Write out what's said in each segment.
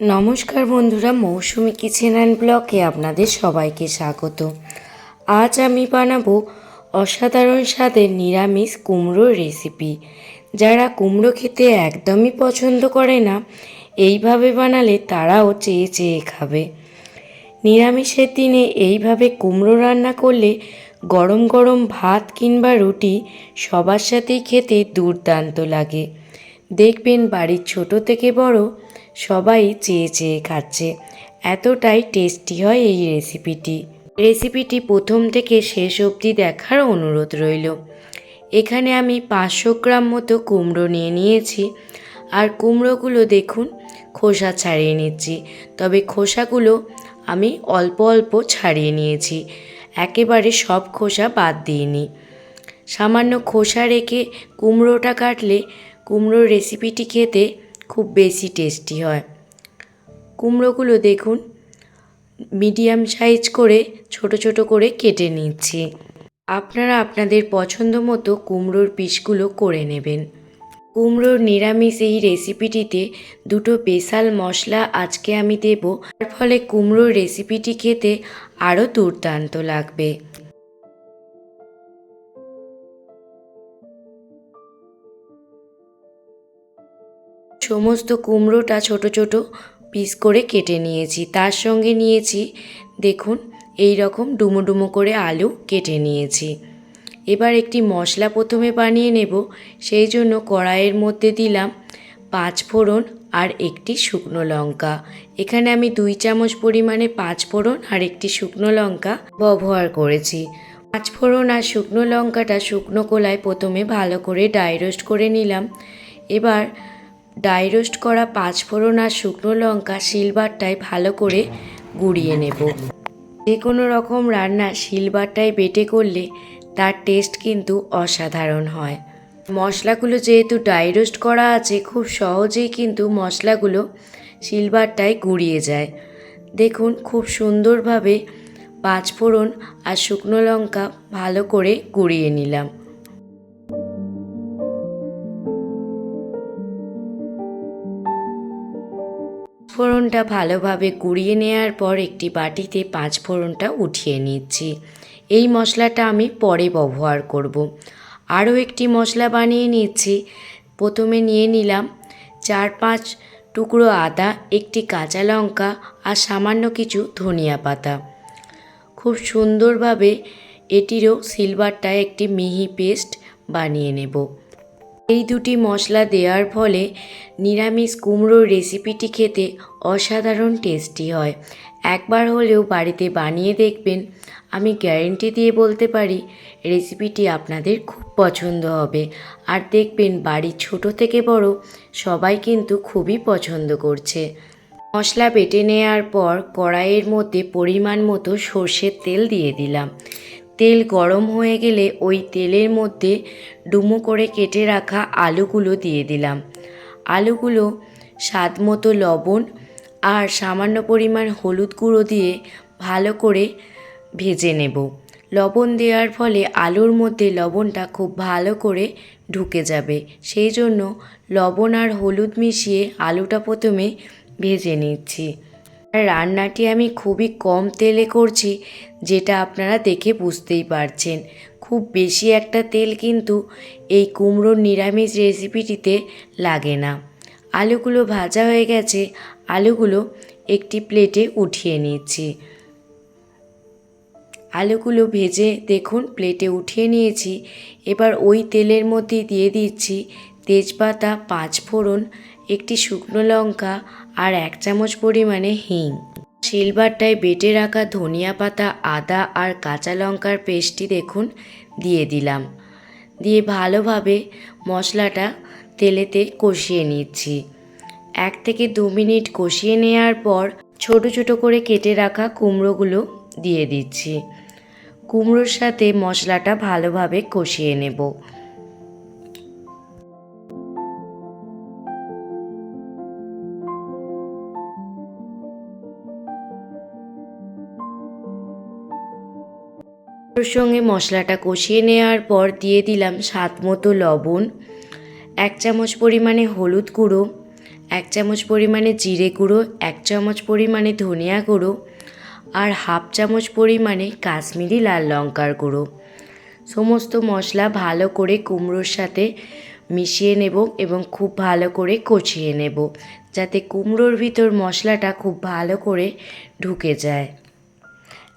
নমস্কার বন্ধুরা, মৌসুমি kitchen and ব্লকে আপনাদের সবাইকে স্বাগত। আজ আমি বানাবো অসাধারণ স্বাদের নিরামিষ কুমড়োর রেসিপি। যারা কুমড়ো খেতে একদমই পছন্দ করে না, এইভাবে বানালে তারাও চেয়ে চেয়ে খাবে। নিরামিষের দিনে এইভাবে কুমড়ো রান্না করলে গরম গরম ভাত কিংবা রুটি সবার সাথেই খেতে দুর্দান্ত লাগে। দেখবেন বাড়ির ছোট থেকে বড় সবাই চেয়ে চেয়ে খাচ্ছে। এতটাই টেস্টি হয় এই রেসিপিটি। রেসিপিটি প্রথম থেকে শেষ অবধি দেখার অনুরোধ রইল। এখানে আমি পাঁচশো গ্রাম মতো কুমড়ো নিয়ে নিয়েছি। আর কুমড়োগুলো দেখুন, খোসা ছাড়িয়ে নিচ্ছি। তবে খোসাগুলো আমি অল্প অল্প ছাড়িয়ে নিয়েছি। একেবারে সব খোসা বাদ দিইনি। সামান্য খোসা রেখে কুমড়োটা কাটলে কুমড়োর রেসিপিটি খেতে খুব বেশি টেস্টি হয়। কুমড়োগুলো দেখুন, মিডিয়াম সাইজ করে, ছোট ছোট করে কেটে নিচ্ছি। আপনারা আপনাদের পছন্দ মতো কুমড়োর পিসগুলো করে নেবেন। কুমড়োর নিরামিষ এই রেসিপিটিতে দুটো স্পেশাল মশলা আজকে আমি দেব তার ফলে কুমড়োর রেসিপিটি খেতে আরও দুর্দান্ত লাগবে। সমস্ত কুমড়োটা ছোট ছোট পিস করে কেটে নিয়েছি। তার সঙ্গে নিয়েছি, দেখুন, এই রকম ডুমো ডুমো করে আলু কেটে নিয়েছি। এবার একটি মশলা প্রথমে বানিয়ে নেব। সেই জন্য কড়াইয়ের মধ্যে দিলাম পাঁচ ফোড়ন আর একটি শুকনো লঙ্কা। এখানে আমি দুই চামচ পরিমাণে পাঁচ ফোড়ন আর একটি শুকনো লঙ্কা ব্যবহার করেছি। পাঁচ ফোড়ন আর শুকনো লঙ্কাটা শুকনো কোলায় প্রথমে ভালো করে ডাই রোস্ট করে নিলাম। এবার ডাই রোস্ট করা পাঁচ ফোড়ন আর শুকনো লঙ্কা শিলবারটায় ভালো করে গুঁড়িয়ে নেব। যে কোনো রকম রান্না শিলবারটায় বেটে করলে তার টেস্ট কিন্তু অসাধারণ হয়। মশলাগুলো যেহেতু ডাই রোস্ট করা আছে, খুব সহজেই কিন্তু মশলাগুলো শিলবারটায় গুঁড়িয়ে যায়। দেখুন, খুব সুন্দরভাবে পাঁচ ফোড়ন আর শুকনো লঙ্কা ভালো করে গুঁড়িয়ে নিলাম। ফোড়নটা ভালোভাবে কুড়িয়ে নেওয়ার পর একটি বাটিতে পাঁচ ফোড়নটা উঠিয়ে নিচ্ছি। এই মশলাটা আমি পরে ব্যবহার করব। আরও একটি মশলা বানিয়ে নিচ্ছি। প্রথমে নিয়ে নিলাম চার পাঁচ টুকরো আদা, একটি কাঁচা লঙ্কা আর সামান্য কিছু ধনিয়া পাতা। খুব সুন্দরভাবে এটিরও সিলভারটায় একটি মিহি পেস্ট বানিয়ে নেব। এই দুটি মশলা দেওয়ার ফলে নিরামিষ কুমড়োর রেসিপিটি খেতে অসাধারণ টেস্টি হয়। একবার হলেও বাড়িতে বানিয়ে দেখবেন। আমি গ্যারেন্টি দিয়ে বলতে পারি, রেসিপিটি আপনাদের খুব পছন্দ হবে। আর দেখবেন বাড়ির ছোট থেকে বড় সবাই কিন্তু খুবই পছন্দ করছে। মশলা বেটে নেওয়ার পর কড়াইয়ের মধ্যে পরিমাণ মতো সর্ষের তেল দিয়ে দিলাম। তেল গরম হয়ে গেলে ওই তেলের মধ্যে ডুমো করে কেটে রাখা আলুগুলো দিয়ে দিলাম। আলুগুলো স্বাদ মতো লবণ আর সামান্য পরিমাণ হলুদ গুঁড়ো দিয়ে ভালো করে ভেজে নেব। লবণ দেওয়ার ফলে আলুর মধ্যে লবণটা খুব ভালো করে ঢুকে যাবে। সেই জন্য লবণ আর হলুদ মিশিয়ে আলুটা প্রথমে ভেজে নিচ্ছি। রান্নাটি আমি খুবই কম তেলে করছি, যেটা আপনারা দেখে বুঝতেই পারছেন। খুব বেশি একটা তেল কিন্তু এই কুমড়োর নিরামিষ রেসিপিটিতে লাগে না। আলুগুলো ভাজা হয়ে গেছে, আলুগুলো একটি প্লেটে উঠিয়ে নিচ্ছি। আলুগুলো ভেজে দেখুন, প্লেটে উঠিয়ে নিয়েছি। এবার ওই তেলের মধ্যে দিয়ে দিচ্ছি তেজপাতা পাঁচ ফোড়ন একটি শুকনো লঙ্কা আর এক চামচ পরিমাণে হিং। সিলভারটায় বেটে রাখা ধনিয়া পাতা, আদা আর কাঁচা লঙ্কার পেস্টটি দেখুন, দিয়ে দিলাম। দিয়ে ভালোভাবে মশলাটা তেলেতে কষিয়ে নিচ্ছি। এক থেকে দু মিনিট কষিয়ে নেওয়ার পর ছোট ছোট করে কেটে রাখা কুমড়োগুলো দিয়ে দিচ্ছি। কুমড়োর সাথে মশলাটা ভালোভাবে কষিয়ে নেব। সঙ্গে মশলাটা কষিয়ে নেওয়ার পর দিয়ে দিলাম স্বাদ মতো লবণ, এক চামচ পরিমাণে হলুদ গুঁড়ো, এক চামচ পরিমাণে জিরে গুঁড়ো, এক চামচ পরিমাণে ধনিয়া গুঁড়ো আর হাফ চামচ পরিমাণে কাশ্মীরি লাল লঙ্কার গুঁড়ো। সমস্ত মশলা ভালো করে কুমড়োর সাথে মিশিয়ে নেব এবং খুব ভালো করে কষিয়ে নেব, যাতে কুমড়োর ভিতর মশলাটা খুব ভালো করে ঢুকে যায়।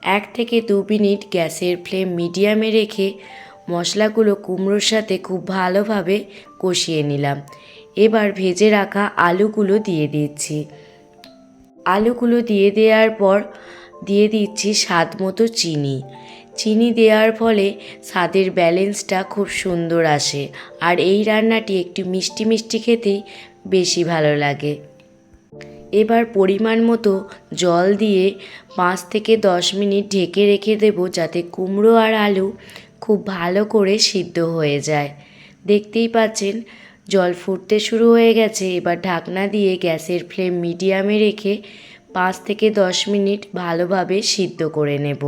এক থেকে দু মিনিট গ্যাসের ফ্লেম মিডিয়ামে রেখে মশলাগুলো কুমড়োর সাথে খুব ভালোভাবে কষিয়ে নিলাম। এবার ভেজে রাখা আলুগুলো দিয়ে দিচ্ছি। আলুগুলো দিয়ে দেওয়ার পর দিয়ে দিচ্ছি স্বাদ মতো চিনি। চিনি দেওয়ার ফলে স্বাদের ব্যালেন্সটা খুব সুন্দর আসে। আর এই রান্নাটি একটু মিষ্টি মিষ্টি খেতেই বেশি ভালো লাগে। এবার পরিমাণ মতো জল দিয়ে পাঁচ থেকে দশ মিনিট ঢেকে রেখে দেব যাতে কুমড়ো আর আলু খুব ভালো করে সিদ্ধ হয়ে যায়। দেখতেই পাচ্ছেন, জল ফুটতে শুরু হয়ে গেছে। এবার ঢাকনা দিয়ে গ্যাসের ফ্লেম মিডিয়ামে রেখে পাঁচ থেকে দশ মিনিট ভালোভাবে সিদ্ধ করে নেব।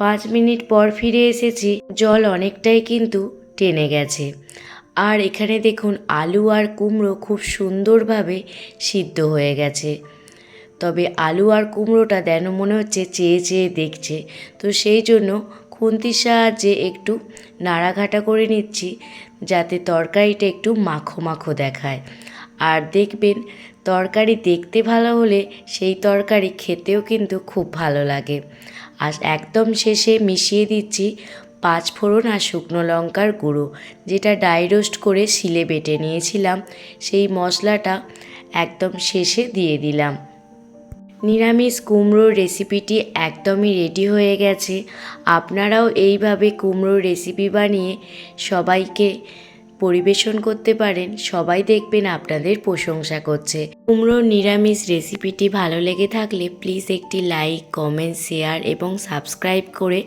পাঁচ মিনিট পর ফিরে এসেছি। জল অনেকটাই কিন্তু টেনে গেছে। আর এখানে দেখুন আলু আর কুমড়ো খুব সুন্দরভাবে সিদ্ধ হয়ে গেছে। তবে আলু আর কুমড়োটা যেন মনে হচ্ছে চেয়ে চেয়ে দেখছে। তো সেই জন্য খুন্তির সাহায্যে একটু নাড়াঘাটা করে নিচ্ছি, যাতে তরকারিটা একটু মাখো মাখো দেখায়। আর দেখবেন তরকারি দেখতে ভালো হলে সেই তরকারি খেতেও কিন্তু খুব ভালো লাগে। আর একদম শেষে মিশিয়ে দিচ্ছি পাঁচ ফোড়ন আর শুকনো লঙ্কার গুঁড়ো, যেটা ডাই রোস্ট করে শিলে বেটে নিয়েছিলাম। সেই মশলাটা একদম শেষে দিয়ে দিলাম। নিরামিষ কুমড়োর রেসিপিটি একদমই রেডি হয়ে গেছে। আপনারাও এইভাবে কুমড়োর রেসিপি বানিয়ে সবাইকে পরিবেশন করতে পারেন, সবাই দেখবেন আপনাদের প্রশংসা করছে। কুমড়োর নিরামিষ রেসিপিটি ভালো লেগে থাকলে প্লিজ একটি লাইক, কমেন্ট, শেয়ার এবং সাবস্ক্রাইব করে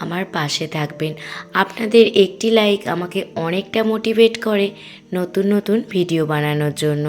আমার পাশে থাকবেন। আপনাদের একটি লাইক আমাকে অনেকটা মোটিভেট করে নতুন নতুন ভিডিও বানানোর জন্য।